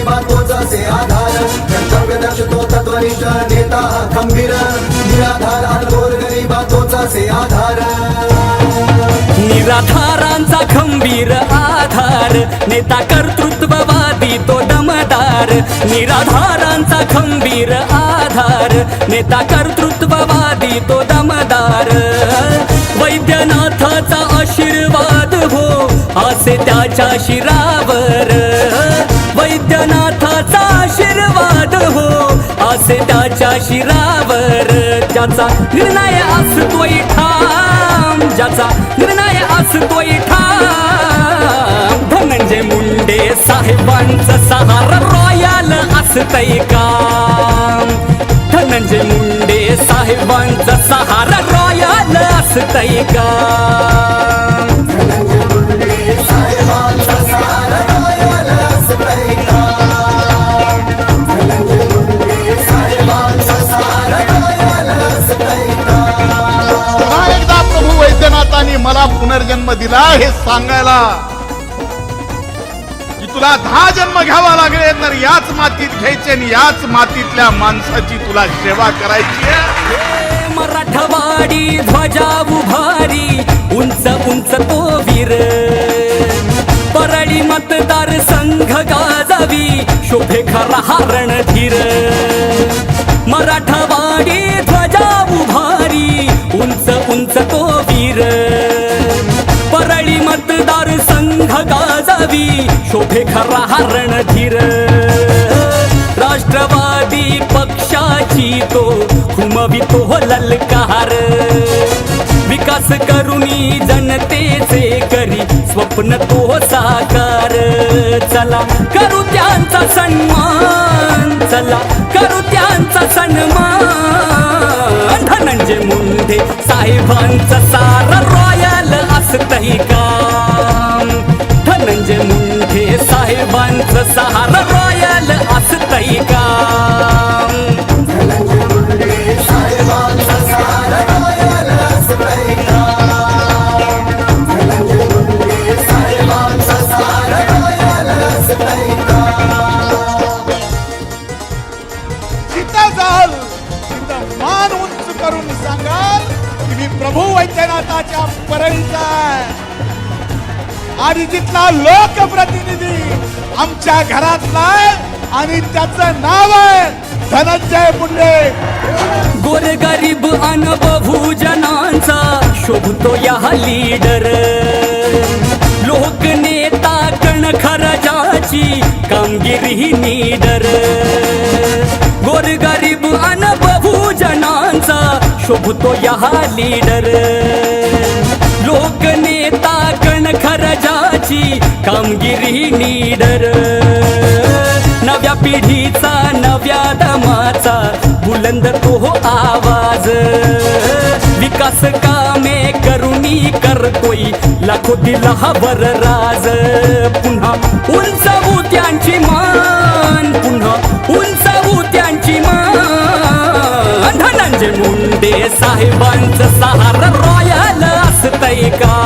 नेता तोच असे आधार. कर्तव्य दक्ष तो तत्वनिष्ठ नेता खंबीर. निराधार गोरगरिबा तोच असे आधार. निराधारांचा खंबीर आधार. नेता कर्तृत्ववादी तो दमदार. निराधारांचा खंबीर आधार. नेता कर्तृत्ववादी तो दमदार. वैद्यनाथाचा आशीर्वाद हो असे त्याच्या शिरावर. असे त्याच्या शिरावर ज्याचा निर्णय असतोय ठाम ज्याचा निर्णय असतोय ठाम. धनंजय म्हणजे मुंडे साहेबांचा सहारा रॉयल असतंय काम म्हणजे धनंजय मुंडे साहेबांचा सहारा रॉयल असतंय काम मला पुनर्जन्म दिला हे सांगायला. की तुला दहा जन्म घ्यावा लागेल तर याच मातीत घ्यायचे आणि याच मातीतल्या माणसाची तुला सेवा करायची मराठवाडी ध्वजा उभारी उंच उंच तो वीर परळी मतदार संघ गाजावी शोभे खरा हारण धीर मराठवाडी गावी शोभे खरा हरण धीर. राष्ट्रवादी पक्षाची तो खुमवितो ललकार विकास करुणी जनतेचे करी स्वप्न तो साकार. चला करू त्यांचा सन्मान चला करू त्यांचा सन्मान. धनंजय मुंडे साहेबांचा सारा रॉयल करून सांगाल की मी प्रभू वैद्यनाथाच्या परळीचा आणि तिथला लोकप्रतिनिधी आमच्या घरातला आणि त्याचं नाव आहे धनंजय मुंडे. गोरगरीब अन जनांचा शोभतो या हल्ली शोभतो यहा लीडर. लोकनेता कण खरजाची कामगिरी लीडर नव्या पिढीचा नव्या दमाचा बुलंद तो हो आवाज. विकास कामे करुणी करतोय लाखो दिला वर राज. पुन्हा उंचवू त्यांची मा साहेबांचं सहार रॉयल असतय का?